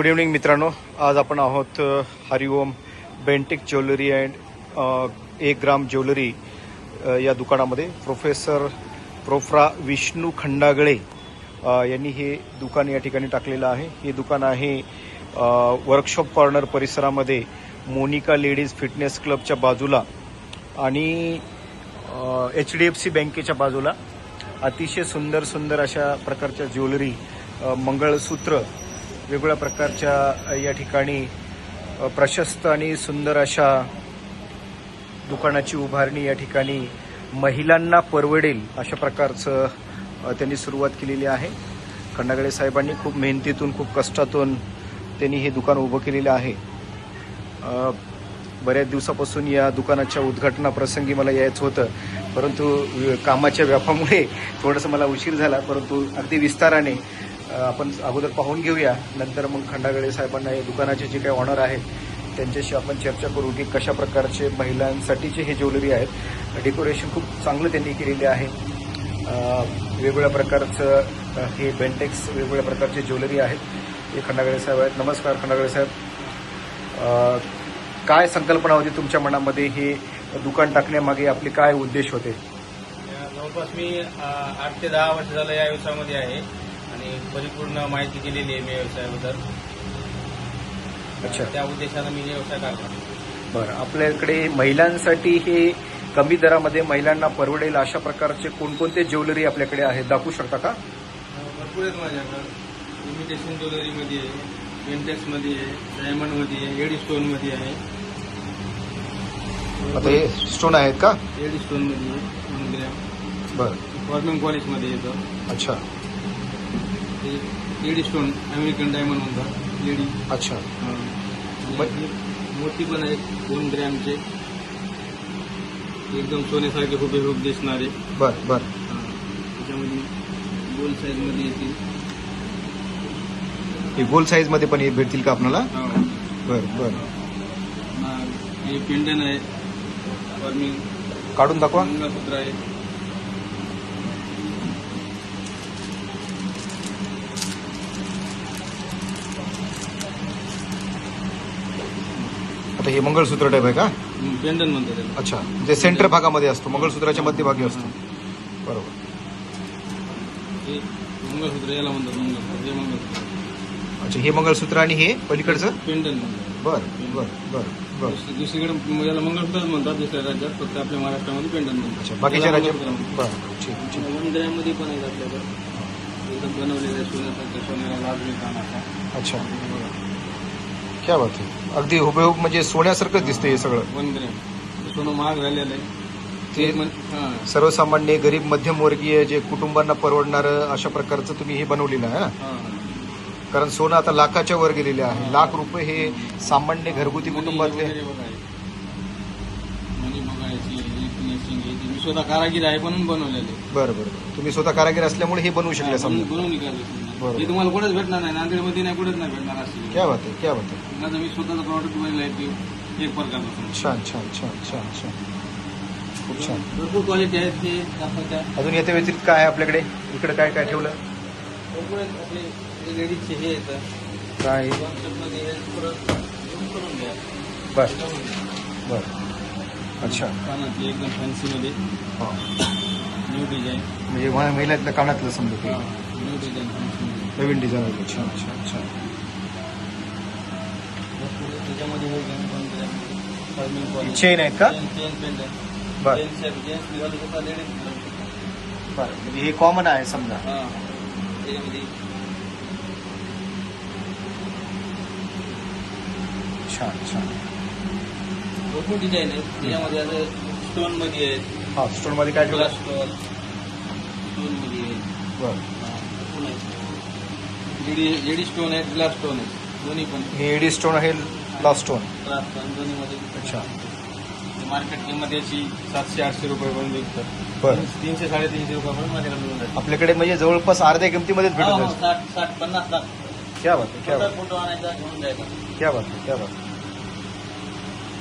Good evening मित्रांनो. आज आपण आहोत हरिओम बेंटिक ज्वेलरी अँड एक ग्राम ज्वेलरी या दुकानामध्ये. प्रोफेसर प्रोफ्रा विष्णू खंडागळे यांनी हे दुकान या ठिकाणी टाकलेलं आहे. हे दुकान आहे वर्कशॉप कॉर्नर परिसरामध्ये मोनिका लेडीज फिटनेस क्लबच्या बाजूला आणि एच डी एफ सी बँकेच्या बाजूला. अतिशय सुंदर सुंदर अशा प्रकारच्या ज्वेलरी मंगळसूत्र वेगवेगळ्या प्रकारच्या या ठिकाणी प्रशस्त आणि सुंदर अशा दुकानाची उभारणी या ठिकाणी महिलांना परवडेल अशा प्रकारचं त्यांनी सुरुवात केलेली आहे. खंडागळे साहेबांनी खूप मेहनतीतून खूप कष्टातून त्यांनी हे दुकान उभं केलेलं आहे. बऱ्याच दिवसापासून या दुकानाच्या उद्घाटनाप्रसंगी मला यायचं होतं. परंतु कामाच्या व्यापामुळे थोडंसं मला उशीर झाला परंतु अगदी विस्ताराने आपण अगोदर पाहून घेऊया. नंतर मग खंडागळे साहेबांना या दुकानाचे जे काही ऑनर आहेत त्यांच्याशी आपण चर्चा करू की कशा प्रकारचे महिलांसाठीचे हे ज्वेलरी आहेत. डेकोरेशन खूप चांगलं त्यांनी केलेले आहे. वेगवेगळ्या प्रकारचं हे बेंटेक्स वेगवेगळ्या प्रकारचे ज्वेलरी आहेत. हे खंडागळे साहेब आहेत. नमस्कार खंडागळे साहेब. काय संकल्पना होती तुमच्या मनामध्ये हे दुकान टाकण्यामागे? आपले काय उद्देश होते? जवळपास मी आठ ते दहा वर्ष झालं या व्यवसायामध्ये आहे. आणि परिपूर्ण माहिती केलेली आहे मी व्यवसायाबद्दल. अच्छा. त्या उद्देशानं मी हे व्यवसाय करतो. बरं आपल्याकडे महिलांसाठी हे कमी दरामध्ये महिलांना परवडेल अशा प्रकारचे कोणकोणते ज्वेलरी आपल्याकडे आहेत? दाखवू शकता का? भरपूर आहेत माझ्याकडं. इमिटेशन ज्वेलरीमध्ये आहे पेंटेक्समध्ये आहे डायमंडमध्ये आहे एडी स्टोनमध्ये आहे. आता हे स्टोन आहेत का? एडी स्टोनमध्ये आहे वन ग्रॅम बरं. फॉर्मिंग पॉलिशमध्ये येतं. अच्छा. ते एडी स्टोन अमेरिकन डायमंड म्हणतात एडी अच्छा. ब- मोठी पण आहे दोन ग्रॅमचे. एकदम सोन्यासारखे हुबेहूब दिसणारे. बरं बरं. हा. त्याच्यामध्ये गोल साईजमध्ये येतील. हे गोल साईजमध्ये पण हे भेटतील का आपल्याला? हा. बरं बरं. हा. हे पेंडन आहे. फॉर्मिंग काढून दाखवा. मंगळसूत्र आहे. हे मंगळसूत्र टाईप आहे का? पेंडन त्याला. अच्छा जे सेंटर भागामध्ये असतो मंगळसूत्राच्या मध्यभागी असतो. बरोबर. हे मंगळसूत्र याला म्हणतात मंगळसूत्र हे मंगळसूत्र. अच्छा हे मंगळसूत्र आणि हे पलीकडचं? पेंडन म्हणतात. बरं बरं बरं बरं. दुस- दुसरीकडे याला मंगळसूत्रच म्हणतात दुसऱ्या राज्यात फक्त आपल्या महाराष्ट्रामध्ये पेंडन म्हणतात. अच्छा बाकीच्या राज्यात. बरं ठीक ठीक. पण आहेत आपल्याकडे. एकदम सोन्याला अच्छा. क्या बात आहे अगदी हुबेहूब म्हणजे सोन्यासारखंच दिसतंय हे सगळं. सोनं महाग झालेलं आहे. ते म्हण- हा. सर्वसामान्य गरीब मध्यमवर्गीय जे कुटुंबांना परवडणारं अशा प्रकारचं तुम्ही हे बनवलेलं आहे ना हा. कारण सोनं आता लाखाच्या वर गेलेले आहे. लाख रुपये हे सामान्य घरगुती मणी कुटुंबातले वगैरे. मणी बघायची ही finishing ही ती. मी स्वतः कारागीर आहे म्हणून बनवलेले. बरं बरं. तुम्ही स्वतः कारागीर असल्यामुळे हे बनवू शकले समजा. बनवून निघाले बरोबर. हे तुम्हाला कुठेच भेटणार नाही. नांदेडमध्ये नाही कुठेच नाही भेटणार असे क्या बात आहे क्या बात आहे. माझं मी स्वतःचं प्रॉडक्ट बनवलं आहे. ते एक प्रकारचं छान छान छान छान छान. खूप छान. भरपूर क्वालिटी आहेत ते दाखवत्या अजून याच्या व्यतिरिक्त काय आहे आपल्याकडे? इकडे काय काय ठेवलं? भरपूर आहेत आपले जे लेडीजचे हे येतं काय? हे परत zoom करून घ्या. बर. बर. अच्छा। कानातले एकदम फॅन्सीमध्ये हा. न्यू डिझाईन म्हणजे मला महिलातल्या कानातलं समजा ते. न्यू डिझाईन फॅन्सीमध्ये नवीन डिझाईन आहे. छान छान छान त्याच्यामध्ये हे घेऊन पण त्याच्यामध्ये फॉर्मिंग पॉलिश चेन आहेत का? चेन चेन पेंट आहे. बर. जेंट्स आहे? जेंट्स निघाले स्वतः लेडीज़ बर. म्हणजे हे कॉमन आहे समजा. हाँ. त्याच्यामध्ये छान छान भरपूर डिझाईन आहेत. त्याच्यामध्ये आता स्टोनमध्ये आहेत. हा स्टोनमध्ये काय ठेवलं ग्लास स्टोन स्टोनमध्ये आहेत. बर. आहेत. जेडी जेडी स्टोन आहेत ग्लास स्टोन आहेत. दोन्ही पण. हे एडी स्टोन आहे लास्ट स्टोन ग्लास स्टोन दोन्हीमध्ये अच्छा. मार्केट किंमत याची सातशे आठशे रुपयेपर्यंत विकतात. बरं. तीनशे साडेतीनशे रुपयापर्यंत माझ्याकडे मिळून जाते आपल्याकडे म्हणजे जवळपास अर्ध्या किमतीमध्येच हो, हो, भेटत आहे. साठ साठ पन्नास लाख. क्या बात आहे क्या बात फोटो आणायचा घेऊन जायचा. क्या बात आहे क्या बात आहे.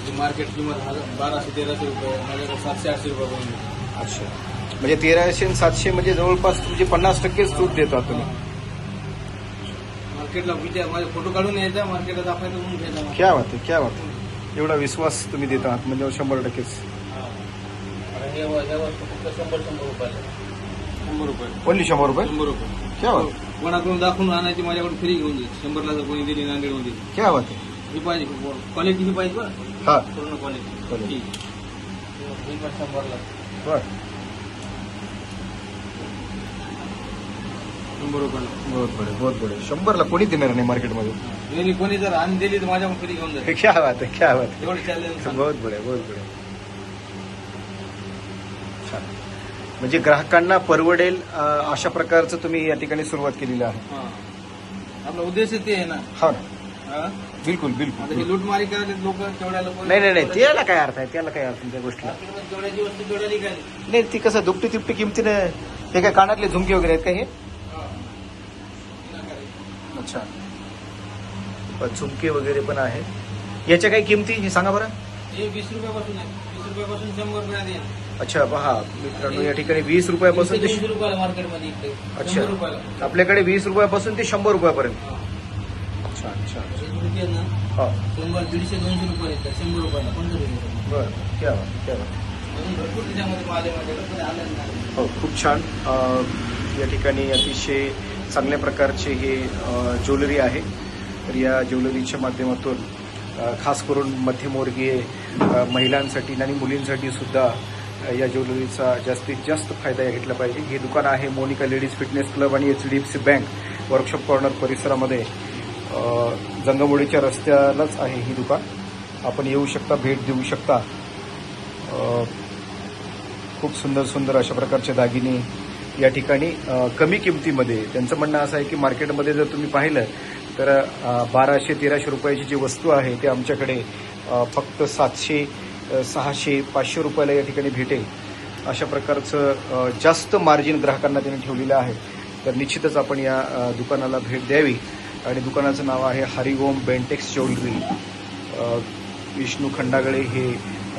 त्याची मार्केट किंमत हजार बाराशे तेराशे रुपये माझ्याकडे सातशे आठशे रुपये अच्छा. म्हणजे तेराशे आणि सातशे म्हणजे जवळपास तुमचे पन्नास टक्के सूट देतात तुम्ही. मार्केटला विचार माझे फोटो काढून यायचा मार्केटला दाखवायचं म्हणून घ्यायचा. क्या बात आहे क्या बात आहे. एवढा विश्वास तुम्ही देत आहात म्हणजे शंभर टक्केच. हा. आणि हे व- हे वस्तू फक्त शंभर शंभर रुपयाला. शंभर रुपये. ओनली शंभर रुपये? शंभर रुपये. क्या बात कोणाकडून दाखवून आणायची माझ्याकडे फ्री घेऊन जाईल शंभरला जर कोणी दिली नांदेडमध्ये क्या बात आहे. ही पाहिजे क्वालिटी ही पाहिजे बरं? हा. पूर्ण क्वालिटी Quality. बर. शंभर रुपयाला. बहुत बडे बहुत बडे शंभरला कोणी देणार नाही मार्केटमध्ये यांनी कोणी जर आणि दिली तर फ्री घेऊन जाईल. क्या बात आहे क्या बात आहे. एवढे चॅलेंज बहुत बडे बहुत बडे छान. म्हणजे ग्राहकांना परवडेल अं, अशा प्रकारचं तुम्ही या ठिकाणी सुरुवात केलेली आहे. आपला उद्देश ते आहे ना हा ना. हा? बिलकुल बिलकुल. हे लूटमारी करायला लोक तेवढ्या लोक नाही नाही नाही त्याला काय अर्थ आहे? त्याला काय अर्थ आहे त्या गोष्टीला? तेवढ्याची वस्तू तेवढ्या निघाली नाही ती कसं दुपटी तिपटी किमतीने हे काय कानातले झुमके वगैरे आहेत का हे? अच्छा. पण झुमके वगैरे पण आहेत. याच्या काही किमती हे सांगा बरं. हे वीस रुपयापासून आहे. वीस रुपयापासून शंभर रुपयात येईल. अच्छा पहा मित्रांनो या ठिकाणी वीस रुपयापासून ते मार्केटमध्ये इकडे. अच्छा. शंभर रुपयाला. आपल्याकडे वीस रुपयापासून ते शंभर रुपयापर्यंत. छान हे रुपये ना हा. शंभर दीडशे दोनशे रुपये येतात. शंभर रुपयाला पंधरा रुपये बरं क्या बात क्या बात. म्हणून भरपूर त्याच्यामध्ये माल आहे माझ्याकडे पण आलं नाही. हो खूप छान. अ, या ठिकाणी अतिशय चांगल्या प्रकारचे हे अ, ज्वेलरी आहे. तर या ज्वेलरीच्या माध्यमातून अ, खास करून मध्यमवर्गीय अ, महिलांसाठी आणि मुलींसाठी सुद्धा अ, या ज्वेलरीचा जास्तीत जास्त फायदा घेतला पाहिजे. हे दुकान आहे मोनिका लेडीज फिटनेस क्लब आणि H D F C bank workshop corner परिसरामध्ये. जंगमोडीच्या रस्त्यालाच आहे ही दुकान. आपण येऊ शकता भेट देऊ शकता. खूप सुंदर सुंदर अशा प्रकारचे दागिने या ठिकाणी कमी किमतीमध्ये. त्यांचं म्हणणं असं आहे की मार्केटमध्ये जर तुम्ही पाहिलं तर बाराशे तेराशे रुपयाची जी वस्तू आहे ते आमच्याकडे फक्त सातशे सहाशे पाचशे रुपयाला या ठिकाणी भेटेल. अशा प्रकारचं जास्त मार्जिन ग्राहकांना त्यांनी ठेवलेलं आहे. तर निश्चितच आपण या दुकानाला भेट द्यावी. आणि दुकानाचं नाव आहे हरिओम बेंटेक्स ज्वेलरी. विष्णू खंडागळे हे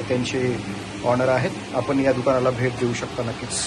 त्यांचे ऑनर आहेत. आपण या दुकानाला भेट देऊ शकता नक्कीच.